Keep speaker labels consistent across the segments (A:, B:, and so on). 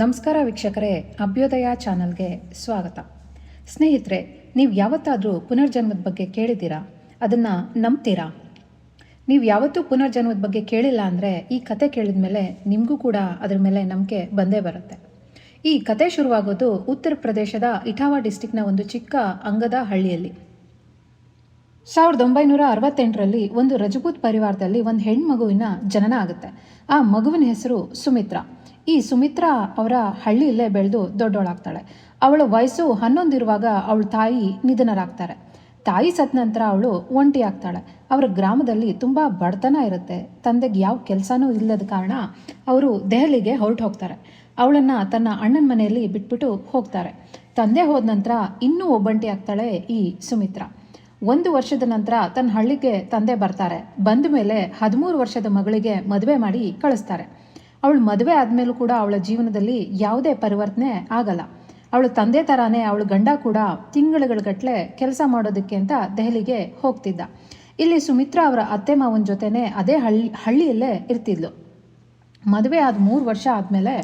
A: ನಮಸ್ಕಾರ ವೀಕ್ಷಕರೇ, ಅಭ್ಯೋದಯ ಚಾನಲ್ಗೆ ಸ್ವಾಗತ. ಸ್ನೇಹಿತರೆ, ನೀವು ಯಾವತ್ತಾದರೂ ಪುನರ್ಜನ್ಮದ ಬಗ್ಗೆ ಕೇಳಿದ್ದೀರಾ? ಅದನ್ನು ನಂಬ್ತೀರಾ? ನೀವು ಯಾವತ್ತೂ ಪುನರ್ಜನ್ಮದ ಬಗ್ಗೆ ಕೇಳಿಲ್ಲ ಅಂದರೆ ಈ ಕತೆ ಕೇಳಿದ ಮೇಲೆ ನಿಮಗೂ ಕೂಡ ಅದ್ರ ಮೇಲೆ ನಂಬಿಕೆ ಬಂದೇ ಬರುತ್ತೆ. ಈ ಕತೆ ಶುರುವಾಗೋದು ಉತ್ತರ ಪ್ರದೇಶದ ಇಟಾವಾ ಡಿಸ್ಟಿಕ್ನ ಒಂದು ಚಿಕ್ಕ ಅಂಗದ ಹಳ್ಳಿಯಲ್ಲಿ. ಸಾವಿರದ ಒಂಬೈನೂರ ಅರವತ್ತೆಂಟರಲ್ಲಿ ಒಂದು ರಜಪೂತ್ ಪರಿವಾರದಲ್ಲಿ ಒಂದು ಹೆಣ್ಮಗುವಿನ ಜನನ ಆಗುತ್ತೆ. ಆ ಮಗುವಿನ ಹೆಸರು ಸುಮಿತ್ರಾ. ಈ ಸುಮಿತ್ರಾ ಅವರ ಹಳ್ಳಿಯಲ್ಲೇ ಬೆಳೆದು ದೊಡ್ಡವಳಾಗ್ತಾಳೆ ಅವಳ ವಯಸ್ಸು ಹನ್ನೊಂದಿರುವಾಗ ಅವಳ ತಾಯಿ ನಿಧನರಾಗ್ತಾರೆ. ತಾಯಿ ಸತ್ತ ನಂತರ ಅವಳು ಒಂಟಿ ಆಗ್ತಾಳೆ. ಅವರ ಗ್ರಾಮದಲ್ಲಿ ತುಂಬ ಬಡತನ ಇರುತ್ತೆ. ತಂದೆಗೆ ಯಾವ ಕೆಲಸನೂ ಇಲ್ಲದ ಕಾರಣ ಅವರು ದೆಹಲಿಗೆ ಹೊರಟು ಹೋಗ್ತಾರೆ. ಅವಳನ್ನು ತನ್ನ ಅಣ್ಣನ ಮನೆಯಲ್ಲಿ ಬಿಟ್ಬಿಟ್ಟು ಹೋಗ್ತಾರೆ. ತಂದೆ ಹೋದ ನಂತರ ಇನ್ನೂ ಒಬ್ಬಂಟಿ ಆಗ್ತಾಳೆ ಈ ಸುಮಿತ್ರಾ. ಒಂದು ವರ್ಷದ ನಂತರ ತನ್ನ ಹಳ್ಳಿಗೆ ತಂದೆ ಬರ್ತಾರೆ. ಬಂದ ಮೇಲೆ ಹದಿಮೂರು ವರ್ಷದ ಮಗಳಿಗೆ ಮದುವೆ ಮಾಡಿ ಕಳಿಸ್ತಾರೆ. ಅವಳು ಮದುವೆ ಆದಮೇಲೂ ಕೂಡ ಅವಳ ಜೀವನದಲ್ಲಿ ಯಾವುದೇ ಪರಿವರ್ತನೆ ಆಗಲ್ಲ. ಅವಳು ತಂದೆ ಥರಾನೇ ಅವಳ ಗಂಡ ಕೂಡ ತಿಂಗಳುಗಳಗಟ್ಟಲೆ ಕೆಲಸ ಮಾಡೋದಕ್ಕೆ ಅಂತ ದೆಹಲಿಗೆ ಹೋಗ್ತಿದ್ದ. ಇಲ್ಲಿ ಸುಮಿತ್ರಾ ಅವರ ಅತ್ತೆ ಮಾವನ ಜೊತೆನೇ ಅದೇ ಹಳ್ಳಿ, ಹಳ್ಳಿಯಲ್ಲೇ ಇರ್ತಿದ್ಲು. ಮದುವೆ ಆದ ಮೂರು ವರ್ಷ ಆದಮೇಲೆ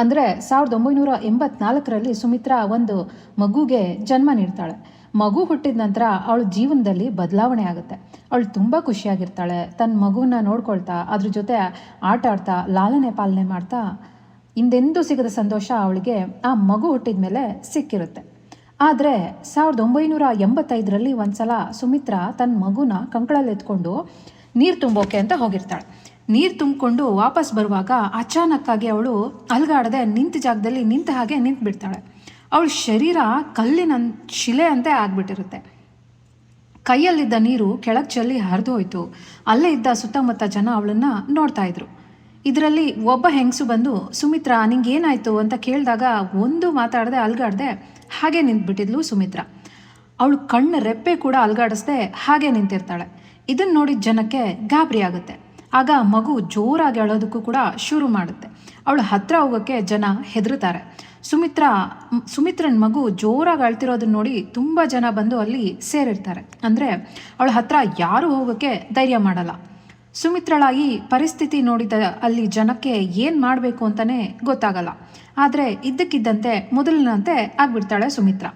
A: ಅಂದರೆ ಸಾವಿರದ ಒಂಬೈನೂರ ಎಂಬತ್ನಾಲ್ಕರಲ್ಲಿ ಸುಮಿತ್ರಾ ಒಂದು ಮಗುಗೆ ಜನ್ಮ ನೀಡ್ತಾಳೆ. ಮಗು ಹುಟ್ಟಿದ ನಂತರ ಅವಳ ಜೀವನದಲ್ಲಿ ಬದಲಾವಣೆ ಆಗುತ್ತೆ. ಅವಳು ತುಂಬ ಖುಷಿಯಾಗಿರ್ತಾಳೆ. ತನ್ನ ಮಗುವನ್ನ ನೋಡ್ಕೊಳ್ತಾ, ಅದ್ರ ಜೊತೆ ಆಟ ಆಡ್ತಾ, ಲಾಲನೆ ಪಾಲನೆ ಮಾಡ್ತಾ ಹಿಂದೆಂದೂ ಸಿಗದ ಸಂತೋಷ ಅವಳಿಗೆ ಆ ಮಗು ಹುಟ್ಟಿದ ಮೇಲೆ ಸಿಕ್ಕಿರುತ್ತೆ. ಆದರೆ ಸಾವಿರದ ಒಂಬೈನೂರ ಎಂಬತ್ತೈದರಲ್ಲಿ ಒಂದ್ಸಲ ಸುಮಿತ್ರಾ ತನ್ನ ಮಗುನ ಕಂಕಳಲ್ಲಿ ಎತ್ಕೊಂಡು ನೀರು ತುಂಬೋಕೆ ಅಂತ ಹೋಗಿರ್ತಾಳೆ. ನೀರು ತುಂಬಿಕೊಂಡು ವಾಪಸ್ ಬರುವಾಗ ಅಚಾನಕ್ಕಾಗಿ ಅವಳು ಅಲ್ಗಾಡದೆ ನಿಂತ ಜಾಗದಲ್ಲಿ ನಿಂತ ಹಾಗೆ ನಿಂತು ಬಿಡ್ತಾಳೆ ಅವಳ ಶರೀರ ಕಲ್ಲಿನ ಶಿಲೆ ಅಂತೆ ಆಗ್ಬಿಟ್ಟಿರುತ್ತೆ. ಕೈಯಲ್ಲಿದ್ದ ನೀರು ಕೆಳಗೆ ಚೆಲ್ಲಿ ಹರಿದು ಹೋಯ್ತು. ಅಲ್ಲೇ ಇದ್ದ ಸುತ್ತಮುತ್ತ ಜನ ಅವಳನ್ನ ನೋಡ್ತಾ ಇದ್ರು. ಇದರಲ್ಲಿ ಒಬ್ಬ ಹೆಂಗಸು ಬಂದು, ಸುಮಿತ್ರಾ ನಿಂಗೆ ಏನಾಯ್ತು ಅಂತ ಕೇಳಿದಾಗ ಒಂದು ಮಾತಾಡದೆ ಅಲ್ಗಾಡ್ದೆ, ಹಾಗೆ ನಿಂತ್ಬಿಟ್ಟಿದ್ಲು ಸುಮಿತ್ರಾ. ಅವಳು ಕಣ್ಣು ರೆಪ್ಪೆ ಕೂಡ ಅಲ್ಗಾಡಿಸ್ದೆ ಹಾಗೆ ನಿಂತಿರ್ತಾಳೆ. ಇದನ್ನು ನೋಡಿದ ಜನಕ್ಕೆ ಗಾಬರಿ ಆಗುತ್ತೆ. ಆಗ ಮಗು ಜೋರಾಗಿ ಅಳೋದಕ್ಕೂ ಕೂಡ ಶುರು ಮಾಡುತ್ತೆ. ಅವಳು ಹತ್ರ ಹೋಗೋಕ್ಕೆ ಜನ ಹೆದರ್ತಾರೆ ಸುಮಿತ್ರಾ, ಸುಮಿತ್ರನ ಮಗು ಜೋರಾಗಿ ಅಳ್ತಿರೋದನ್ನ ನೋಡಿ ತುಂಬ ಜನ ಬಂದು ಅಲ್ಲಿ ಸೇರಿರ್ತಾರೆ. ಅಂದರೆ ಅವಳ ಹತ್ರ ಯಾರು ಹೋಗೋಕ್ಕೆ ಧೈರ್ಯ ಮಾಡಲ್ಲ. ಸುಮಿತ್ರಳಾಗಿ ಪರಿಸ್ಥಿತಿ ನೋಡಿದ ಅಲ್ಲಿ ಜನಕ್ಕೆ ಏನು ಮಾಡಬೇಕು ಅಂತಲೇ ಗೊತ್ತಾಗಲ್ಲ. ಆದರೆ ಇದ್ದಕ್ಕಿದ್ದಂತೆ ಮೊದಲಿನಂತೆ ಆಗ್ಬಿಡ್ತಾಳೆ ಸುಮಿತ್ರ.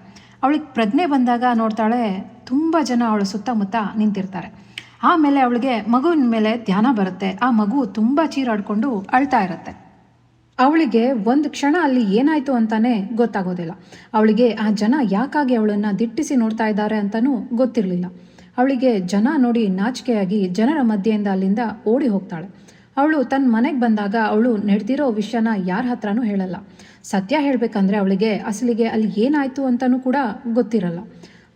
A: ಅವಳಿಗೆ ಪ್ರಜ್ಞೆ ಬಂದಾಗ ನೋಡ್ತಾಳೆ ತುಂಬ ಜನ ಅವಳ ಸುತ್ತಮುತ್ತ ನಿಂತಿರ್ತಾರೆ. ಆಮೇಲೆ ಅವಳಿಗೆ ಮಗುವಿನ ಮೇಲೆ ಧ್ಯಾನ ಬರುತ್ತೆ. ಆ ಮಗು ತುಂಬ ಚೀರಾಡಿಕೊಂಡು ಅಳ್ತಾ ಇರುತ್ತೆ. ಅವಳಿಗೆ ಒಂದು ಕ್ಷಣ ಅಲ್ಲಿ ಏನಾಯ್ತು ಅಂತಾನೆ ಗೊತ್ತಾಗೋದಿಲ್ಲ. ಅವಳಿಗೆ, ಆ ಜನ ಯಾಕಾಗಿ ಅವಳನ್ನು ದಿಟ್ಟಿಸಿ ನೋಡ್ತಾ ಇದ್ದಾರೆ ಅಂತಲೂ ಗೊತ್ತಿರಲಿಲ್ಲ. ಅವಳಿಗೆ ಜನ ನೋಡಿ ನಾಚಿಕೆಯಾಗಿ ಜನರ ಮಧ್ಯೆಯಿಂದ ಅಲ್ಲಿಂದ ಓಡಿ ಹೋಗ್ತಾಳೆ. ಅವಳು ತನ್ನ ಮನೆಗೆ ಬಂದಾಗ ಅವಳು ನಡೆದಿರೋ ವಿಷಯನ ಯಾರ ಹತ್ರನೂ ಹೇಳಲ್ಲ. ಸತ್ಯ ಹೇಳಬೇಕಂದ್ರೆ ಅವಳಿಗೆ ಅಸಲಿಗೆ ಅಲ್ಲಿ ಏನಾಯ್ತು ಅಂತಲೂ ಕೂಡ ಗೊತ್ತಿರಲ್ಲ.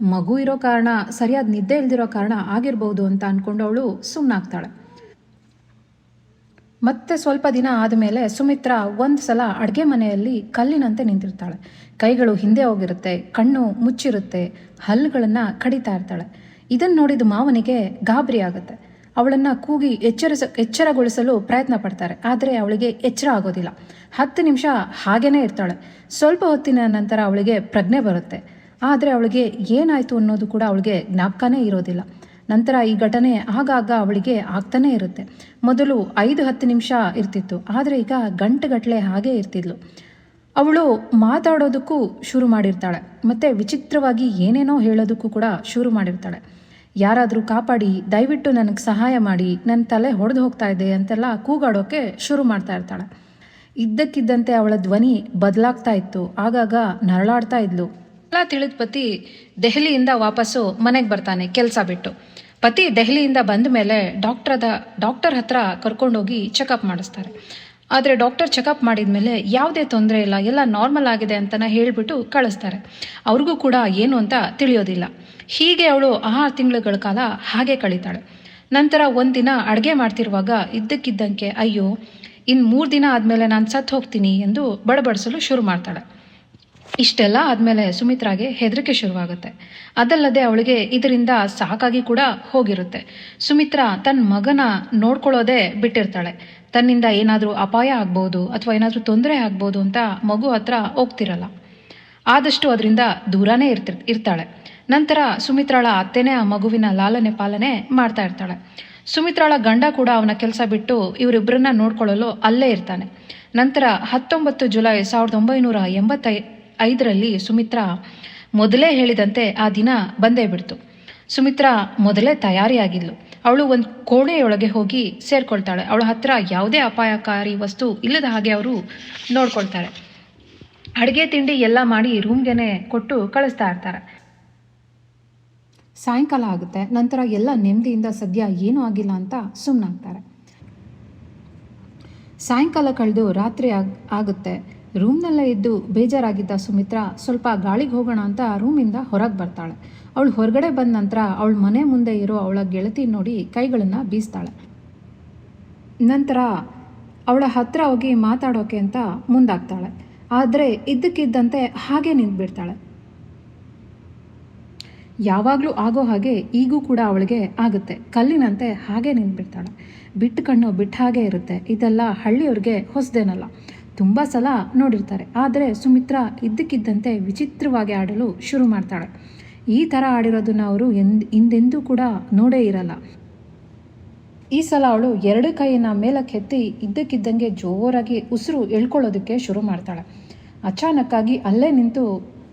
A: ಮಗು ಇರೋ ಕಾರಣ, ಸರಿಯಾದ ನಿದ್ದೆ ಇಲ್ದಿರೋ ಕಾರಣ ಆಗಿರ್ಬೋದು ಅಂತ ಅಂದ್ಕೊಂಡು ಅವಳು ಸುಮ್ಮನಾಗ್ತಾಳೆ ಮತ್ತೆ ಸ್ವಲ್ಪ ದಿನ ಆದಮೇಲೆ ಸುಮಿತ್ರಾ ಒಂದು ಸಲ ಅಡುಗೆ ಮನೆಯಲ್ಲಿ ಕಲ್ಲಿನಂತೆ ನಿಂತಿರ್ತಾಳೆ. ಕೈಗಳು ಹಿಂದೆ ಹೋಗಿರುತ್ತೆ, ಕಣ್ಣು ಮುಚ್ಚಿರುತ್ತೆ, ಹಲ್ಲುಗಳನ್ನು ಕಡಿತಾ ಇರ್ತಾಳೆ. ಇದನ್ನು ನೋಡಿದ ಮಾವನಿಗೆ ಗಾಬರಿ ಆಗುತ್ತೆ. ಅವಳನ್ನು ಕೂಗಿ ಎಚ್ಚರಿಸ, ಎಚ್ಚರಗೊಳಿಸಲು ಪ್ರಯತ್ನ ಪಡ್ತಾರೆ, ಆದರೆ ಅವಳಿಗೆ ಎಚ್ಚರ ಆಗೋದಿಲ್ಲ. ಹತ್ತು ನಿಮಿಷ ಹಾಗೇ ಇರ್ತಾಳೆ. ಸ್ವಲ್ಪ ಹೊತ್ತಿನ ನಂತರ ಅವಳಿಗೆ ಪ್ರಜ್ಞೆ ಬರುತ್ತೆ. ಆದರೆ ಅವಳಿಗೆ ಏನಾಯಿತು ಅನ್ನೋದು ಕೂಡ ಅವಳಿಗೆ ಜ್ಞಾಪಕನೇ ಇರೋದಿಲ್ಲ. ನಂತರ ಈ ಘಟನೆ ಆಗಾಗ ಅವಳಿಗೆ ಆಗ್ತಾನೇ ಇರುತ್ತೆ. ಮೊದಲು ಐದು ಹತ್ತು ನಿಮಿಷ ಇರ್ತಿತ್ತು. ಆದರೆ ಈಗ ಗಂಟೆಗಟ್ಟಲೆ ಹಾಗೆ ಇರ್ತಿದ್ಲು. ಅವಳು ಮಾತಾಡೋದಕ್ಕೂ ಶುರು ಮಾಡಿರ್ತಾಳೆ. ಮತ್ತು ವಿಚಿತ್ರವಾಗಿ ಏನೇನೋ ಹೇಳೋದಕ್ಕೂ ಕೂಡ ಶುರು ಮಾಡಿರ್ತಾಳೆ. ಯಾರಾದರೂ ಕಾಪಾಡಿ, ದಯವಿಟ್ಟು ನನಗೆ ಸಹಾಯ ಮಾಡಿ ನನ್ನ ತಲೆ ಹೊಡೆದು ಹೋಗ್ತಾ ಇದೆ ಅಂತೆಲ್ಲ ಕೂಗಾಡೋಕ್ಕೆ ಶುರು ಮಾಡ್ತಾ ಇರ್ತಾಳೆ. ಇದ್ದಕ್ಕಿದ್ದಂತೆ ಅವಳ ಧ್ವನಿ ಬದಲಾಗ್ತಾ ಇತ್ತು. ಆಗಾಗ ನರಳಾಡ್ತಾ ಇದ್ಲು. ಎಲ್ಲ ತಿಳಿದ ಪತಿ ದೆಹಲಿಯಿಂದ ವಾಪಸ್ಸು ಮನೆಗೆ ಬರ್ತಾನೆ, ಕೆಲಸ ಬಿಟ್ಟು. ಪತಿ ದೆಹಲಿಯಿಂದ ಬಂದ ಮೇಲೆ ಡಾಕ್ಟ್ರದ, ಡಾಕ್ಟರ್ ಹತ್ರ ಕರ್ಕೊಂಡೋಗಿ ಚೆಕಪ್ ಮಾಡಿಸ್ತಾರೆ. ಆದರೆ ಡಾಕ್ಟರ್ ಚೆಕಪ್ ಮಾಡಿದ ಮೇಲೆ ಯಾವುದೇ ತೊಂದರೆ ಇಲ್ಲ, ಎಲ್ಲ ನಾರ್ಮಲ್ ಆಗಿದೆ ಅಂತಲೇ ಹೇಳಿಬಿಟ್ಟು ಕಳಿಸ್ತಾರೆ. ಅವ್ರಿಗೂ ಕೂಡ ಏನು ಅಂತ ತಿಳಿಯೋದಿಲ್ಲ. ಹೀಗೆ ಅವಳು ಆರು ತಿಂಗಳುಗಳ ಕಾಲ ಹಾಗೆ ಕಳೀತಾಳೆ. ನಂತರ ಒಂದಿನ ಅಡುಗೆ ಮಾಡ್ತಿರುವಾಗ ಇದ್ದಕ್ಕಿದ್ದಂಗೆ, ಅಯ್ಯೋ ಇನ್ನು ಮೂರು ದಿನ ಆದಮೇಲೆ ನಾನು ಸತ್ತು ಹೋಗ್ತೀನಿ ಎಂದು ಬಡಬಡಿಸಲು ಶುರು ಮಾಡ್ತಾಳೆ. ಇಷ್ಟೆಲ್ಲ ಆದಮೇಲೆ ಸುಮಿತ್ರಾಗೆ ಹೆದರಿಕೆ ಶುರುವಾಗುತ್ತೆ. ಅದಲ್ಲದೆ ಅವಳಿಗೆ ಇದರಿಂದ ಸಾಕಾಗಿ ಕೂಡ ಹೋಗಿರುತ್ತೆ. ಸುಮಿತ್ರಾ ತನ್ನ ಮಗನ ನೋಡ್ಕೊಳ್ಳೋದೇ ಬಿಟ್ಟಿರ್ತಾಳೆ. ತನ್ನಿಂದ ಏನಾದರೂ ಅಪಾಯ ಆಗ್ಬೋದು ಅಥವಾ ಏನಾದರೂ ತೊಂದರೆ ಆಗ್ಬೋದು ಅಂತ ಮಗು ಹತ್ರ ಹೋಗ್ತಿರಲ್ಲ. ಆದಷ್ಟು ಅದರಿಂದ ದೂರನೇ ಇರ್ತಿರ್ ಇರ್ತಾಳೆ. ನಂತರ ಸುಮಿತ್ರಾಳ ಅತ್ತೆನೇ ಆ ಮಗುವಿನ ಲಾಲನೆ ಪಾಲನೆ ಮಾಡ್ತಾ ಇರ್ತಾಳೆ. ಸುಮಿತ್ರಾಳ ಗಂಡ ಕೂಡ ಅವನ ಕೆಲಸ ಬಿಟ್ಟು ಇವರಿಬ್ಬರನ್ನ ನೋಡ್ಕೊಳ್ಳಲು ಅಲ್ಲೇ ಇರ್ತಾನೆ. ನಂತರ ಹತ್ತೊಂಬತ್ತು ಜುಲೈ ಸಾವಿರದ ಒಂಬೈನೂರ ಎಂಬತ್ತೈ ಐದರಲ್ಲಿ ಸುಮಿತ್ರಾ ಮೊದಲೇ ಹೇಳಿದಂತೆ ಆ ದಿನ ಬಂದೇ ಬಿಡ್ತು. ಸುಮಿತ್ರಾ ಮೊದಲೇ ತಯಾರಿಯಾಗಿದ್ಲು. ಅವಳು ಒಂದು ಕೋಣೆಯೊಳಗೆ ಹೋಗಿ ಸೇರ್ಕೊಳ್ತಾಳೆ. ಅವಳ ಹತ್ರ ಯಾವುದೇ ಅಪಾಯಕಾರಿ ವಸ್ತು ಇಲ್ಲದ ಹಾಗೆ ಅವರು ನೋಡ್ಕೊಳ್ತಾರೆ. ಅಡುಗೆ ತಿಂಡಿ ಎಲ್ಲ ಮಾಡಿ ರೂಮ್ಗೆನೆ ಕೊಟ್ಟು ಕಳಿಸ್ತಾ ಇರ್ತಾರೆ. ಸಾಯಂಕಾಲ ಆಗುತ್ತೆ. ನಂತರ ಎಲ್ಲ ನೆಮ್ಮದಿಯಿಂದ ಸದ್ಯ ಏನೂ ಆಗಿಲ್ಲ ಅಂತ ಸುಮ್ಮನಾಗ್ತಾರೆ ಸಾಯಂಕಾಲ ಕಳೆದು ರಾತ್ರಿ ಆಗ್, ಆಗುತ್ತೆ. ರೂಮ್ನಲ್ಲೇ ಇದ್ದು ಬೇಜಾರಾಗಿದ್ದ ಸುಮಿತ್ರಾ, ಸ್ವಲ್ಪ ಗಾಳಿಗೆ ಹೋಗೋಣ ಅಂತ ರೂಮಿಂದ ಹೊರಗೆ ಬರ್ತಾಳೆ. ಅವಳು ಹೊರಗಡೆ ಬಂದ ನಂತರ ಅವಳ ಮನೆ ಮುಂದೆ ಇರೋ ಅವಳ ಗೆಳತಿ ನೋಡಿ ಕೈಗಳನ್ನು ಬೀಸ್ತಾಳೆ. ನಂತರ ಅವಳ ಹತ್ರ ಹೋಗಿ ಮಾತಾಡೋಕೆ ಅಂತ ಮುಂದಾಗ್ತಾಳೆ. ಆದರೆ ಇದ್ದಕ್ಕಿದ್ದಂತೆ ಹಾಗೆ ನಿಂತ್ಬಿಡ್ತಾಳೆ. ಯಾವಾಗಲೂ ಆಗೋ ಹಾಗೆ ಈಗೂ ಕೂಡ ಅವಳಿಗೆ ಆಗುತ್ತೆ. ಕಲ್ಲಿನಂತೆ ಹಾಗೆ ನಿಂತ್ಬಿಡ್ತಾಳೆ. ಬಿಟ್ಟು ಕಣ್ಣು ಬಿಟ್ಟ ಹಾಗೆ ಇರುತ್ತೆ. ಇದೆಲ್ಲ ಹಳ್ಳಿಯವ್ರಿಗೆ ಹೊಸದೇನಲ್ಲ. ತುಂಬ ಸಲ ನೋಡಿರ್ತಾರೆ. ಆದರೆ ಸುಮಿತ್ರಾ ಇದ್ದಕ್ಕಿದ್ದಂತೆ ವಿಚಿತ್ರವಾಗಿ ಆಡಲು ಶುರು ಮಾಡ್ತಾಳೆ. ಈ ಥರ ಆಡಿರೋದನ್ನ ಅವರು ಎಂದ್ ಹಿಂದೆಂದೂ ಕೂಡ ನೋಡೇ ಇರಲ್ಲ. ಈ ಸಲ ಅವಳು ಎರಡು ಕೈಯನ್ನು ಮೇಲಕ್ಕೆತ್ತಿ ಇದ್ದಕ್ಕಿದ್ದಂಗೆ ಜೋರಾಗಿ ಉಸಿರು ಎಳ್ಕೊಳ್ಳೋದಕ್ಕೆ ಶುರು ಮಾಡ್ತಾಳೆ. ಅಚಾನಕ್ಕಾಗಿ ಅಲ್ಲೇ ನಿಂತು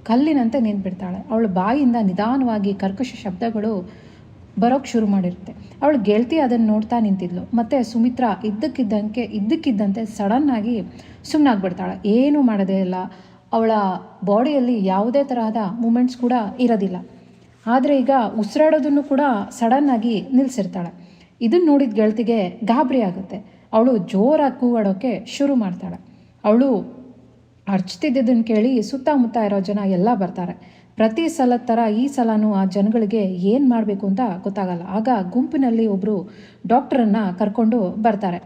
A: ಕಲ್ಲಿನಂತೆ ನಿಂತ್ಬಿಡ್ತಾಳೆ. ಅವಳ ಬಾಯಿಂದ ನಿಧಾನವಾಗಿ ಕರ್ಕಶ ಶಬ್ದಗಳು ಬರೋಕ್ಕೆ ಶುರು ಮಾಡಿರುತ್ತೆ. ಅವಳು ಗೆಳತಿ ಅದನ್ನು ನೋಡ್ತಾ ನಿಂತಿದ್ಲು. ಮತ್ತು ಸುಮಿತ್ರಾ ಇದ್ದಕ್ಕಿದ್ದಂಗೆ, ಇದ್ದಕ್ಕಿದ್ದಂತೆ ಸಡನ್ನಾಗಿ ಸುಮ್ಮನಾಗ್ಬಿಡ್ತಾಳೆ ಏನೂ ಮಾಡೋದೇ ಇಲ್ಲ. ಅವಳ ಬಾಡಿಯಲ್ಲಿ ಯಾವುದೇ ತರಹದ ಮೂಮೆಂಟ್ಸ್ ಕೂಡ ಇರೋದಿಲ್ಲ. ಆದರೆ ಈಗ ಉಸಿರಾಡೋದನ್ನು ಕೂಡ ಸಡನ್ನಾಗಿ ನಿಲ್ಲಿಸಿರ್ತಾಳೆ ಇದನ್ನು ನೋಡಿದ ಗೆಳತಿಗೆ ಗಾಬರಿ ಆಗುತ್ತೆ. ಅವಳು ಜೋರಾಗಿ ಕೂಗಾಡೋಕ್ಕೆ ಶುರು ಮಾಡ್ತಾಳೆ. ಅವಳು ಅರ್ಚ್ತಿದ್ದದನ್ನು ಕೇಳಿ ಸುತ್ತಮುತ್ತ ಇರೋ ಜನ ಎಲ್ಲ ಬರ್ತಾರೆ. ಪ್ರತಿ ಸಲ ಥರ ಈ ಸಲನೂ ಆ ಜನಗಳಿಗೆ ಏನು ಮಾಡಬೇಕು ಅಂತ ಗೊತ್ತಾಗಲ್ಲ. ಆಗ ಗುಂಪಿನಲ್ಲಿ ಒಬ್ಬರು ಡಾಕ್ಟರನ್ನು ಕರ್ಕೊಂಡು ಬರ್ತಾರೆ.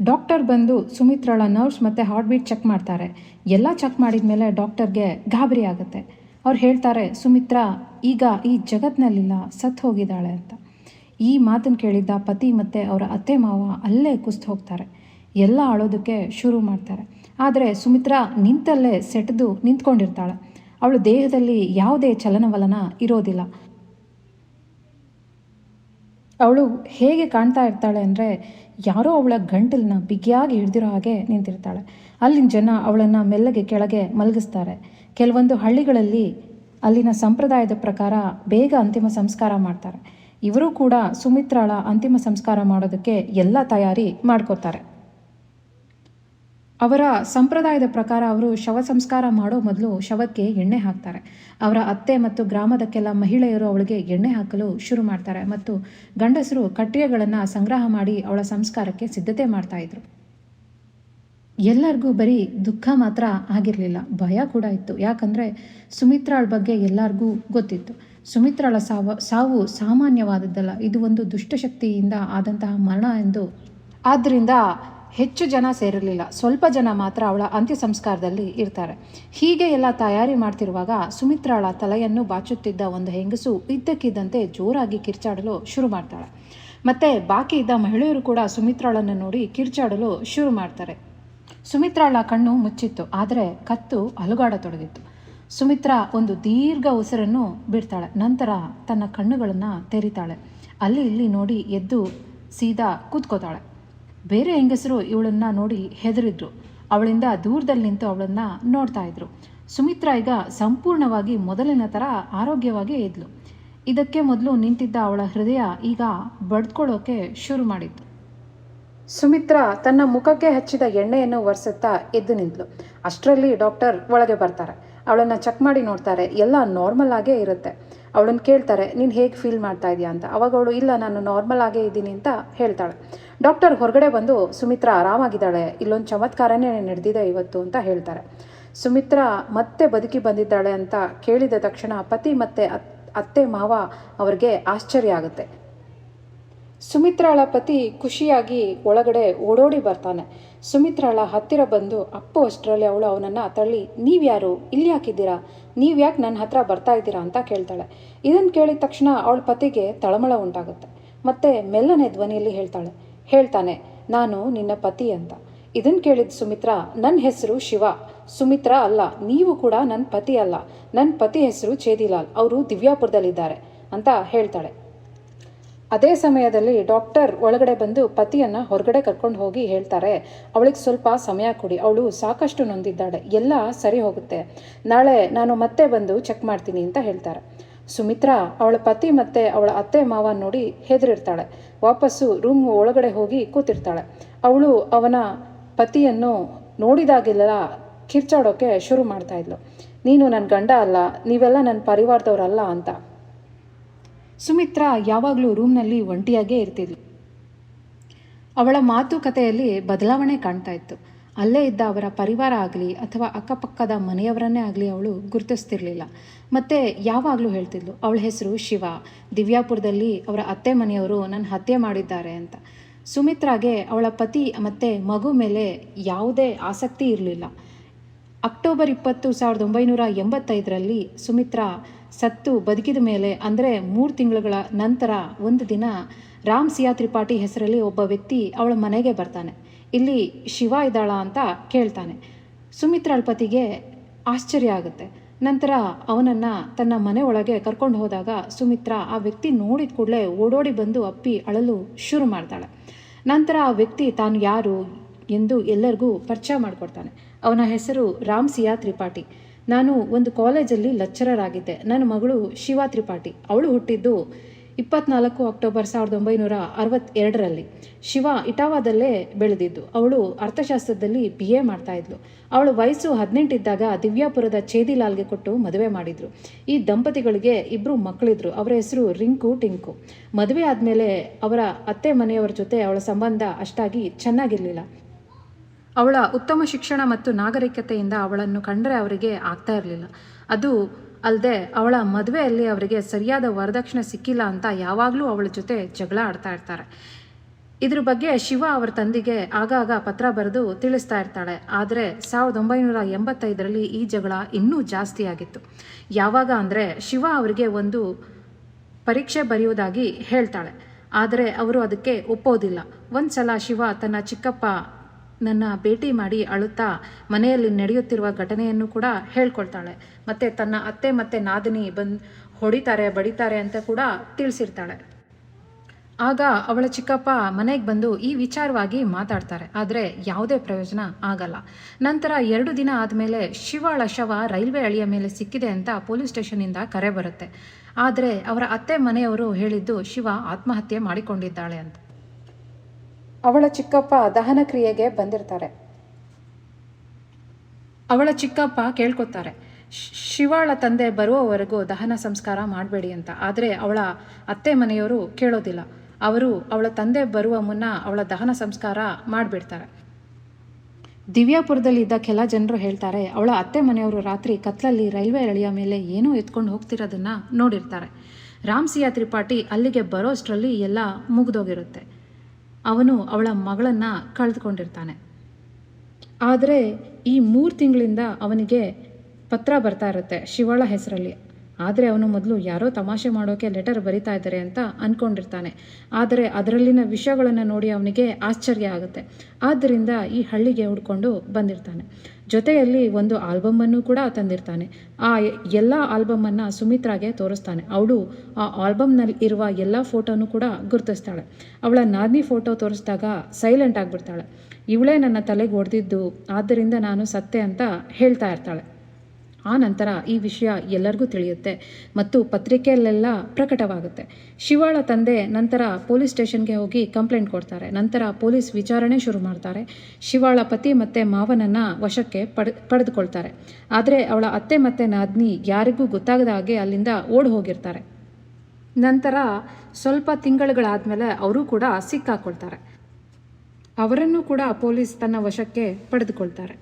A: ಡಾಕ್ಟರ್ ಬಂದು ಸುಮಿತ್ರಳ ನರ್ವ್ಸ್ ಮತ್ತು ಹಾರ್ಟ್ ಬೀಟ್ ಚೆಕ್ ಮಾಡ್ತಾರೆ. ಎಲ್ಲ ಚೆಕ್ ಮಾಡಿದ ಮೇಲೆ ಡಾಕ್ಟರ್ಗೆ ಗಾಬರಿ ಆಗುತ್ತೆ. ಅವ್ರು ಹೇಳ್ತಾರೆ, ಸುಮಿತ್ರಾ, ಈಗ ಈ ಜಗತ್ತಿನಲ್ಲಿಲ್ಲ ಸತ್ತು ಹೋಗಿದ್ದಾಳೆ ಅಂತ. ಈ ಮಾತನ್ನು ಕೇಳಿದ್ದ ಪತಿ ಮತ್ತು ಅವರ ಅತ್ತೆ ಮಾವ ಅಲ್ಲೇ ಕುಸ್ತು ಹೋಗ್ತಾರೆ. ಎಲ್ಲ ಅಳೋದಕ್ಕೆ ಶುರು ಮಾಡ್ತಾರೆ. ಆದರೆ ಸುಮಿತ್ರಾ ನಿಂತಲ್ಲೇ ಸೆಟ್ದು ನಿಂತ್ಕೊಂಡಿರ್ತಾಳೆ. ಅವಳ ದೇಹದಲ್ಲಿ ಯಾವುದೇ ಚಲನವಲನ ಇರೋದಿಲ್ಲ. ಅವಳು ಹೇಗೆ ಕಾಣ್ತಾ ಇರ್ತಾಳೆ ಅಂದರೆ ಯಾರೋ ಅವಳ ಗಂಟಲನ್ನ ಬಿಗಿಯಾಗಿ ಹಿಡಿದಿರೋ ಹಾಗೆ ನಿಂತಿರ್ತಾಳೆ. ಅಲ್ಲಿನ ಜನ ಅವಳನ್ನು ಮೆಲ್ಲಗೆ ಕೆಳಗೆ ಮಲಗಿಸ್ತಾರೆ. ಕೆಲವೊಂದು ಹಳ್ಳಿಗಳಲ್ಲಿ ಅಲ್ಲಿನ ಸಂಪ್ರದಾಯದ ಪ್ರಕಾರ ಬೇಗ ಅಂತಿಮ ಸಂಸ್ಕಾರ ಮಾಡ್ತಾರೆ. ಇವರು ಕೂಡ ಸುಮಿತ್ರಾಳ ಅಂತಿಮ ಸಂಸ್ಕಾರ ಮಾಡೋದಕ್ಕೆ ಎಲ್ಲ ತಯಾರಿ ಮಾಡ್ಕೋತಾರೆ ಅವರ ಸಂಪ್ರದಾಯದ ಪ್ರಕಾರ ಅವರು ಶವ ಸಂಸ್ಕಾರ ಮಾಡೋ ಮೊದಲು ಶವಕ್ಕೆ ಎಣ್ಣೆ ಹಾಕ್ತಾರೆ. ಅವರ ಅತ್ತೆ ಮತ್ತು ಗ್ರಾಮದ ಕೆಲ ಮಹಿಳೆಯರು ಅವಳಿಗೆ ಎಣ್ಣೆ ಹಾಕಲು ಶುರು ಮಾಡ್ತಾರೆ ಮತ್ತು ಗಂಡಸರು ಕಟ್ಟಿಗೆಗಳನ್ನು ಸಂಗ್ರಹ ಮಾಡಿ ಅವಳ ಸಂಸ್ಕಾರಕ್ಕೆ ಸಿದ್ಧತೆ ಮಾಡ್ತಾ ಇದ್ರು. ಎಲ್ಲರಿಗೂ ಬರೀ ದುಃಖ ಮಾತ್ರ ಆಗಿರಲಿಲ್ಲ. ಭಯ ಕೂಡ ಇತ್ತು. ಯಾಕಂದರೆ ಸುಮಿತ್ರಾಳ ಬಗ್ಗೆ ಎಲ್ಲರಿಗೂ ಗೊತ್ತಿತ್ತು. ಸುಮಿತ್ರಾಳ ಸಾವ, ಸಾವು ಸಾಮಾನ್ಯವಾದದ್ದಲ್ಲ. ಇದು ಒಂದು ದುಷ್ಟಶಕ್ತಿಯಿಂದ ಆದಂತಹ ಮರಣ ಎಂದು. ಆದ್ದರಿಂದ ಹೆಚ್ಚು ಜನ ಸೇರಿರಲಿಲ್ಲ. ಸ್ವಲ್ಪ ಜನ ಮಾತ್ರ ಅವಳ ಅಂತ್ಯ ಸಂಸ್ಕಾರದಲ್ಲಿ ಇರ್ತಾರೆ. ಹೀಗೆ ಎಲ್ಲ ತಯಾರಿ ಮಾಡ್ತಿರುವಾಗ ಸುಮಿತ್ರಾಳ ತಲೆಯನ್ನು ಬಾಚುತ್ತಿದ್ದ ಒಂದು ಹೆಂಗಸು ಇದ್ದಕ್ಕಿದ್ದಂತೆ ಜೋರಾಗಿ ಕಿರ್ಚಾಡಲು ಶುರು ಮಾಡ್ತಾಳೆ. ಮತ್ತೆ ಬಾಕಿ ಇದ್ದ ಮಹಿಳೆಯರು ಕೂಡ ಸುಮಿತ್ರಾಳನ್ನು ನೋಡಿ ಕಿರ್ಚಾಡಲು ಶುರು ಮಾಡ್ತಾರೆ. ಸುಮಿತ್ರಾಳ ಕಣ್ಣು ಮುಚ್ಚಿತ್ತು, ಆದರೆ ಕತ್ತು ಅಲುಗಾಡತೊಡಗಿತ್ತು. ಸುಮಿತ್ರಾ ಒಂದು ದೀರ್ಘ ಉಸಿರನ್ನು ಬಿಡ್ತಾಳೆ, ನಂತರ ತನ್ನ ಕಣ್ಣುಗಳನ್ನು ತೆರಿತಾಳೆ. ಅಲ್ಲಿ ಇಲ್ಲಿ ನೋಡಿ ಎದ್ದು ಸೀದಾ ಕೂತ್ಕೋತಾಳೆ. ಬೇರೆ ಹೆಂಗಸರು ಇವಳನ್ನ ನೋಡಿ ಹೆದರಿದ್ರು. ಅವಳಿಂದ ದೂರದಲ್ಲಿ ನಿಂತು ಅವಳನ್ನ ನೋಡ್ತಾ ಇದ್ರು. ಸುಮಿತ್ರಾ ಈಗ ಸಂಪೂರ್ಣವಾಗಿ ಮೊದಲಿನ ಥರ ಆರೋಗ್ಯವಾಗಿ ಇದ್ಲು. ಇದಕ್ಕೆ ಮೊದಲು ನಿಂತಿದ್ದ ಅವಳ ಹೃದಯ ಈಗ ಬಡ್ಕೊಳ್ಳೋಕೆ ಶುರು ಮಾಡಿತ್ತು. ಸುಮಿತ್ರಾ ತನ್ನ ಮುಖಕ್ಕೆ ಹಚ್ಚಿದ ಎಣ್ಣೆಯನ್ನು ಒರೆಸುತ್ತಾ ಎದ್ದು ನಿಂತಳು ಅಷ್ಟರಲ್ಲಿ ಡಾಕ್ಟರ್ ಒಳಗೆ ಬರ್ತಾರೆ. ಅವಳನ್ನು ಚೆಕ್ ಮಾಡಿ ನೋಡ್ತಾರೆ. ಎಲ್ಲ ನಾರ್ಮಲ್ ಆಗೇ ಇರುತ್ತೆ. ಅವಳನ್ನು ಕೇಳ್ತಾರೆ, ನೀನು ಹೇಗೆ ಫೀಲ್ ಮಾಡ್ತಾ ಇದೆಯಾ? ಅಂತ. ಅವಾಗ ಅವಳು, ಇಲ್ಲ, ನಾನು ನಾರ್ಮಲ್ ಆಗೇ ಇದ್ದೀನಿ ಅಂತ ಹೇಳ್ತಾಳೆ. ಡಾಕ್ಟರ್ ಹೊರಗಡೆ ಬಂದು ಸುಮಿತ್ರಾ ಆರಾಮಾಗಿದ್ದಾಳೆ, ಇಲ್ಲೊಂದು ಚಮತ್ಕಾರನೇ ನಡೆದಿದೆ ಇವತ್ತು ಅಂತ ಹೇಳ್ತಾರೆ. ಸುಮಿತ್ರಾ ಮತ್ತೆ ಬದುಕಿ ಬಂದಿದ್ದಾಳೆ ಅಂತ ಕೇಳಿದ ತಕ್ಷಣ ಪತಿ ಮತ್ತೆ ಅತ್ತೆ ಮಾವ ಅವರಿಗೆ ಆಶ್ಚರ್ಯ ಆಗುತ್ತೆ. ಸುಮಿತ್ರಾಳ ಪತಿ ಖುಷಿಯಾಗಿ ಒಳಗಡೆ ಓಡೋಡಿ ಬರ್ತಾನೆ. ಸುಮಿತ್ರಾಳ ಹತ್ತಿರ ಬಂದು, ಅಪ್ಪು, ಅಷ್ಟರಲ್ಲಿ ಅವಳು ಅವನನ್ನು ತಳ್ಳಿ, ನೀವ್ಯಾರು? ಇಲ್ಲಿ ಹಾಕಿದ್ದೀರಾ ನೀವು ಯಾಕೆ ನನ್ನ ಹತ್ರ ಬರ್ತಾ ಇದ್ದೀರಾ? ಅಂತ ಕೇಳ್ತಾಳೆ. ಇದನ್ನು ಕೇಳಿದ ತಕ್ಷಣ ಅವಳ ಪತಿಗೆ ತಳಮಳ ಉಂಟಾಗುತ್ತೆ. ಮತ್ತೆ ಮೆಲ್ಲನೆ ಧ್ವನಿಯಲ್ಲಿ ಹೇಳ್ತಾಳೆ ಹೇಳ್ತಾನೆ, ನಾನು ನಿನ್ನ ಪತಿ ಅಂತ. ಇದನ್ನು ಕೇಳಿದ ಸುಮಿತ್ರಾ ನನ್ನ ಹೆಸರು ಶಿವ. ಸುಮಿತ್ರಾ, ಅಲ್ಲ, ನೀವು ಕೂಡ ನನ್ನ ಪತಿ ಅಲ್ಲ. ನನ್ನ ಪತಿ ಹೆಸರು ಚೇದಿಲಾಲ್. ಅವರು ದಿವ್ಯಾಪುರದಲ್ಲಿದ್ದಾರೆ. ಅಂತ ಹೇಳ್ತಾಳೆ. ಅದೇ ಸಮಯದಲ್ಲಿ ಡಾಕ್ಟರ್ ಒಳಗಡೆ ಬಂದು ಪತಿಯನ್ನು ಹೊರಗಡೆ ಕರ್ಕೊಂಡು ಹೋಗಿ ಹೇಳ್ತಾರೆ, ಅವಳಿಗೆ ಸ್ವಲ್ಪ ಸಮಯ ಕೊಡಿ. ಅವಳು ಸಾಕಷ್ಟು ನೊಂದಿದ್ದಾಳೆ. ಎಲ್ಲ ಸರಿ ಹೋಗುತ್ತೆ. ನಾಳೆ ನಾನು ಮತ್ತೆ ಬಂದು ಚೆಕ್ ಮಾಡ್ತೀನಿ ಅಂತ ಹೇಳ್ತಾರೆ. ಸುಮಿತ್ರಾ ಅವಳ ಪತಿ ಮತ್ತು ಅವಳ ಅತ್ತೆ ಮಾವ ನೋಡಿ ಹೆದರಿರ್ತಾಳೆ. ವಾಪಸ್ಸು ರೂಮ್ ಒಳಗಡೆ ಹೋಗಿ ಕೂತಿರ್ತಾಳೆ. ಅವಳು ಅವನ ಪತಿಯನ್ನು ನೋಡಿದಾಗೆಲ್ಲ ಕಿರ್ಚಾಡೋಕ್ಕೆ ಶುರು ಮಾಡ್ತಾ ಇದ್ಲು. ನೀನು ನನ್ನ ಗಂಡ ಅಲ್ಲ, ನೀವೆಲ್ಲ ನನ್ನ ಪರಿವಾರದವರಲ್ಲ ಅಂತ. ಸುಮಿತ್ರಾ ಯಾವಾಗಲೂ ರೂಮ್ನಲ್ಲಿ ಒಂಟಿಯಾಗೇ ಇರ್ತಿದ್ಲು. ಅವಳ ಮಾತುಕತೆಯಲ್ಲಿ ಬದಲಾವಣೆ ಕಾಣ್ತಾ ಇತ್ತು. ಅಲ್ಲೇ ಇದ್ದ ಅವರ ಪರಿವಾರ ಆಗಲಿ ಅಥವಾ ಅಕ್ಕಪಕ್ಕದ ಮನೆಯವರನ್ನೇ ಆಗಲಿ ಅವಳು ಗುರುತಿಸ್ತಿರ್ಲಿಲ್ಲ. ಮತ್ತು ಯಾವಾಗಲೂ ಹೇಳ್ತಿದ್ಲು, ಅವಳ ಹೆಸರು ಶಿವ. ದಿವ್ಯಾಪುರದಲ್ಲಿ ಅವರ ಅತ್ತೆ ಮನೆಯವರು ನನ್ನ ಹತ್ಯೆ ಮಾಡಿದ್ದಾರೆ ಅಂತ. ಸುಮಿತ್ರಾಗೆ ಅವಳ ಪತಿ ಮತ್ತು ಮಗು ಮೇಲೆ ಯಾವುದೇ ಆಸಕ್ತಿ ಇರಲಿಲ್ಲ. ಅಕ್ಟೋಬರ್ ಇಪ್ಪತ್ತು ಸಾವಿರದ ಒಂಬೈನೂರ ಎಂಬತ್ತೈದರಲ್ಲಿ ಸುಮಿತ್ರಾ ಸತ್ತು ಬದುಕಿದ ಮೇಲೆ, ಅಂದರೆ ಮೂರು ತಿಂಗಳುಗಳ ನಂತರ ಒಂದು ದಿನ ರಾಮ್ ಸಿಯಾ ತ್ರಿಪಾಠಿ ಹೆಸರಲ್ಲಿ ಒಬ್ಬ ವ್ಯಕ್ತಿ ಅವಳ ಮನೆಗೆ ಬರ್ತಾನೆ. ಇಲ್ಲಿ ಶಿವ ಇದ್ದಾಳ ಅಂತ ಕೇಳ್ತಾನೆ. ಸುಮಿತ್ರಾಳ್ಪತಿಗೆ ಆಶ್ಚರ್ಯ ಆಗುತ್ತೆ. ನಂತರ ಅವನನ್ನು ತನ್ನ ಮನೆ ಒಳಗೆ ಕರ್ಕೊಂಡು ಹೋದಾಗ ಸುಮಿತ್ರಾ ಆ ವ್ಯಕ್ತಿ ನೋಡಿದ ಕೂಡಲೇ ಓಡೋಡಿ ಬಂದು ಅಪ್ಪಿ ಅಳಲು ಶುರು ಮಾಡ್ತಾಳೆ. ನಂತರ ಆ ವ್ಯಕ್ತಿ ತಾನು ಯಾರು ಎಂದು ಎಲ್ಲರಿಗೂ ಪರಿಚಯ ಮಾಡಿಕೊಡ್ತಾನೆ. ಅವನ ಹೆಸರು ರಾಮ್ ಸಿಯಾ ತ್ರಿಪಾಠಿ. ನಾನು ಒಂದು ಕಾಲೇಜಲ್ಲಿ ಲೆಕ್ಚರರ್ ಆಗಿದ್ದೆ. ನನ್ನ ಮಗಳು ಶಿವ ತ್ರಿಪಾಠಿ. ಅವಳು ಹುಟ್ಟಿದ್ದು ಇಪ್ಪತ್ನಾಲ್ಕು ಅಕ್ಟೋಬರ್ ಸಾವಿರದ ಒಂಬೈನೂರ ಅರವತ್ತೆರಡರಲ್ಲಿ ಶಿವ ಇಟಾವಾದಲ್ಲೇ ಬೆಳೆದಿದ್ದು, ಅವಳು ಅರ್ಥಶಾಸ್ತ್ರದಲ್ಲಿ ಬಿ ಎ ಮಾಡ್ತಾಯಿದ್ಲು ಅವಳು ವಯಸ್ಸು ಹದಿನೆಂಟಿದ್ದಾಗ ದಿವ್ಯಾಪುರದ ಚೇದಿಲಾಲ್ಗೆ ಕೊಟ್ಟು ಮದುವೆ ಮಾಡಿದರು. ಈ ದಂಪತಿಗಳಿಗೆ ಇಬ್ಬರು ಮಕ್ಕಳಿದ್ರು. ಅವರ ಹೆಸರು ರಿಂಕು ಟಿಂಕು. ಮದುವೆ ಆದಮೇಲೆ ಅವರ ಅತ್ತೆ ಮನೆಯವರ ಜೊತೆ ಅವಳ ಸಂಬಂಧ ಅಷ್ಟಾಗಿ ಚೆನ್ನಾಗಿರಲಿಲ್ಲ. ಅವಳ ಉತ್ತಮ ಶಿಕ್ಷಣ ಮತ್ತು ನಾಗರಿಕತೆಯಿಂದ ಅವಳನ್ನು ಕಂಡರೆ ಅವರಿಗೆ ಆಗ್ತಾ ಇರಲಿಲ್ಲ. ಅದು ಅಲ್ಲದೆ ಅವಳ ಮದುವೆಯಲ್ಲಿ ಅವರಿಗೆ ಸರಿಯಾದ ವರದಕ್ಷಿಣೆ ಸಿಕ್ಕಿಲ್ಲ ಅಂತ ಯಾವಾಗಲೂ ಅವಳ ಜೊತೆ ಜಗಳ ಆಡ್ತಾ ಇರ್ತಾರೆ. ಇದ್ರ ಬಗ್ಗೆ ಶಿವ ಅವರ ತಂದೆಗೆ ಆಗಾಗ ಪತ್ರ ಬರೆದು ತಿಳಿಸ್ತಾ ಇರ್ತಾಳೆ. ಆದರೆ ಸಾವಿರದ ಒಂಬೈನೂರ ಎಂಬತ್ತೈದರಲ್ಲಿ ಈ ಜಗಳ ಇನ್ನೂ ಜಾಸ್ತಿ ಆಗಿತ್ತು. ಯಾವಾಗ ಅಂದರೆ ಶಿವ ಅವರಿಗೆ ಒಂದು ಪರೀಕ್ಷೆ ಬರೆಯುವುದಾಗಿ ಹೇಳ್ತಾಳೆ. ಆದರೆ ಅವರು ಅದಕ್ಕೆ ಒಪ್ಪೋದಿಲ್ಲ. ಒಂದು ಸಲ ಶಿವ ತನ್ನ ಚಿಕ್ಕಪ್ಪ ನನ್ನ ಭೇಟಿ ಮಾಡಿ ಅಳುತ್ತಾ ಮನೆಯಲ್ಲಿ ನಡೆಯುತ್ತಿರುವ ಘಟನೆಯನ್ನು ಕೂಡ ಹೇಳ್ಕೊಳ್ತಾಳೆ. ಮತ್ತು ತನ್ನ ಅತ್ತೆ ಮತ್ತು ನಾದಿನಿ ಬಂದು ಹೊಡಿತಾರೆ, ಬಡಿತಾರೆ ಅಂತ ಕೂಡ ತಿಳಿಸಿರ್ತಾಳೆ. ಆಗ ಅವಳ ಚಿಕ್ಕಪ್ಪ ಮನೆಗೆ ಬಂದು ಈ ವಿಚಾರವಾಗಿ ಮಾತಾಡ್ತಾರೆ. ಆದರೆ ಯಾವುದೇ ಪ್ರಯೋಜನ ಆಗಲ್ಲ. ನಂತರ ಎರಡು ದಿನ ಆದಮೇಲೆ ಶಿವಳ ಶವ ರೈಲ್ವೆ ಹಳಿಯ ಮೇಲೆ ಸಿಕ್ಕಿದೆ ಅಂತ ಪೊಲೀಸ್ ಸ್ಟೇಷನಿಂದ ಕರೆ ಬರುತ್ತೆ. ಆದರೆ ಅವರ ಅತ್ತೆ ಮನೆಯವರು ಹೇಳಿದ್ದು ಶಿವ ಆತ್ಮಹತ್ಯೆ ಮಾಡಿಕೊಂಡಿದ್ದಾಳೆ ಅಂತ. ಅವಳ ಚಿಕ್ಕಪ್ಪ ದಹನ ಕ್ರಿಯೆಗೆ ಬಂದಿರ್ತಾರೆ. ಅವಳ ಚಿಕ್ಕಪ್ಪ ಕೇಳ್ಕೊತಾರೆ ಶಿವಾಳ ತಂದೆ ಬರುವವರೆಗೂ ದಹನ ಸಂಸ್ಕಾರ ಮಾಡಬೇಡಿ ಅಂತ. ಆದರೆ ಅವಳ ಅತ್ತೆ ಮನೆಯವರು ಕೇಳೋದಿಲ್ಲ. ಅವರು ಅವಳ ತಂದೆ ಬರುವ ಮುನ್ನ ಅವಳ ದಹನ ಸಂಸ್ಕಾರ ಮಾಡಿಬಿಡ್ತಾರೆ. ದಿವ್ಯಾಪುರದಲ್ಲಿದ್ದ ಕೆಲ ಜನರು ಹೇಳ್ತಾರೆ, ಅವಳ ಅತ್ತೆ ಮನೆಯವರು ರಾತ್ರಿ ಕತ್ಲಲ್ಲಿ ರೈಲ್ವೆ ಎಳೆಯ ಮೇಲೆ ಏನೂ ಎತ್ಕೊಂಡು ಹೋಗ್ತಿರೋದನ್ನು ನೋಡಿರ್ತಾರೆ. ರಾಮ್ಸಿಯಾ ತ್ರಿಪಾಠಿ ಅಲ್ಲಿಗೆ ಬರೋಷ್ಟರಲ್ಲಿ ಎಲ್ಲ ಮುಗಿದೋಗಿರುತ್ತೆ. ಅವನು ಅವಳ ಮಗಳನ್ನು ಕಳೆದುಕೊಂಡಿರ್ತಾನೆ. ಆದರೆ ಈ ಮೂರು ತಿಂಗಳಿಂದ ಅವನಿಗೆ ಪತ್ರ ಬರ್ತಾ ಇರುತ್ತೆ ಶಿವಳ ಹೆಸರಲ್ಲಿ. ಆದರೆ ಅವನು ಮೊದಲು ಯಾರೋ ತಮಾಷೆ ಮಾಡೋಕೆ ಲೆಟರ್ ಬರಿತಾ ಇದ್ದಾರೆ ಅಂತ ಅಂದ್ಕೊಂಡಿರ್ತಾನೆ ಆದರೆ ಅದರಲ್ಲಿನ ವಿಷಯಗಳನ್ನು ನೋಡಿ ಅವನಿಗೆ ಆಶ್ಚರ್ಯ ಆಗುತ್ತೆ. ಆದ್ದರಿಂದ ಈ ಹಳ್ಳಿಗೆ ಹುಡ್ಕೊಂಡು ಬಂದಿರ್ತಾನೆ. ಜೊತೆಯಲ್ಲಿ ಒಂದು ಆಲ್ಬಮನ್ನು ಕೂಡ ತಂದಿರ್ತಾನೆ. ಆ ಎಲ್ಲ ಆಲ್ಬಮನ್ನು ಸುಮಿತ್ರಾಗೆ ತೋರಿಸ್ತಾನೆ. ಅವಳು ಆ ಆಲ್ಬಮ್ನಲ್ಲಿ ಇರುವ ಎಲ್ಲ ಫೋಟೋನು ಕೂಡ ಗುರುತಿಸ್ತಾಳೆ. ಅವಳ ನಾದಿನಿ ಫೋಟೋ ತೋರಿಸಿದಾಗ ಸೈಲೆಂಟ್ ಆಗಿಬಿಡ್ತಾಳೆ. ಇವಳೇ ನನ್ನ ತಲೆಗೆ ಹೊಡೆದಿದ್ದು ಆದ್ದರಿಂದ ನಾನು ಸತ್ತೆ ಅಂತ ಹೇಳ್ತಾ ಇರ್ತಾಳೆ. ಆ ನಂತರ ಈ ವಿಷಯ ಎಲ್ಲರಿಗೂ ತಿಳಿಯುತ್ತೆ ಮತ್ತು ಪತ್ರಿಕೆಯಲ್ಲೆಲ್ಲ ಪ್ರಕಟವಾಗುತ್ತೆ. ಶಿವಾಳ ತಂದೆ ನಂತರ ಪೊಲೀಸ್ ಸ್ಟೇಷನ್ಗೆ ಹೋಗಿ ಕಂಪ್ಲೇಂಟ್ ಕೊಡ್ತಾರೆ. ನಂತರ ಪೊಲೀಸ್ ವಿಚಾರಣೆ ಶುರು ಮಾಡ್ತಾರೆ. ಶಿವಾಳ ಪತಿ ಮತ್ತು ಮಾವನನ್ನು ವಶಕ್ಕೆ ಪಡ್, ಪಡೆದುಕೊಳ್ತಾರೆ. ಆದರೆ ಅವಳ ಅತ್ತೆ ಮತ್ತು ನಾದ್ನಿ ಯಾರಿಗೂ ಗೊತ್ತಾಗದ ಹಾಗೆ ಅಲ್ಲಿಂದ ಓಡ್ ಹೋಗಿರ್ತಾರೆ. ನಂತರ ಸ್ವಲ್ಪ ತಿಂಗಳುಗಳಾದಮೇಲೆ ಅವರು ಕೂಡ ಸಿಕ್ಕಾಕೊಳ್ತಾರೆ. ಅವರನ್ನು ಕೂಡ ಪೊಲೀಸ್ ತನ್ನ ವಶಕ್ಕೆ ಪಡೆದುಕೊಳ್ತಾರೆ.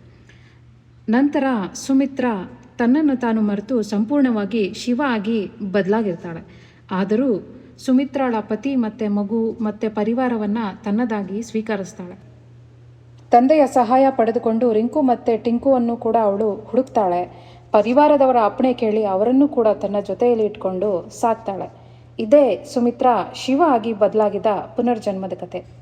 A: ನಂತರ ಸುಮಿತ್ರಾ ತನ್ನನ್ನು ತಾನು ಮರೆತು ಸಂಪೂರ್ಣವಾಗಿ ಶಿವ ಆಗಿ ಬದಲಾಗಿರ್ತಾಳೆ. ಆದರೂ ಸುಮಿತ್ರಾಳ ಪತಿ ಮತ್ತು ಮಗು ಮತ್ತು ಪರಿವಾರವನ್ನು ತನ್ನದಾಗಿ ಸ್ವೀಕರಿಸ್ತಾಳೆ. ತಂದೆಯ ಸಹಾಯ ಪಡೆದುಕೊಂಡು ರಿಂಕು ಮತ್ತು ಟಿಂಕುವನ್ನು ಕೂಡ ಅವಳು ಹುಡುಕ್ತಾಳೆ. ಪರಿವಾರದವರ ಅಪ್ಪಣೆ ಕೇಳಿ ಅವರನ್ನು ಕೂಡ ತನ್ನ ಜೊತೆಯಲ್ಲಿ ಇಟ್ಕೊಂಡು ಸಾಕ್ತಾಳೆ. ಇದೇ ಸುಮಿತ್ರಾ ಶಿವ ಆಗಿ ಬದಲಾಗಿದ್ದ ಪುನರ್ಜನ್ಮದ ಕತೆ.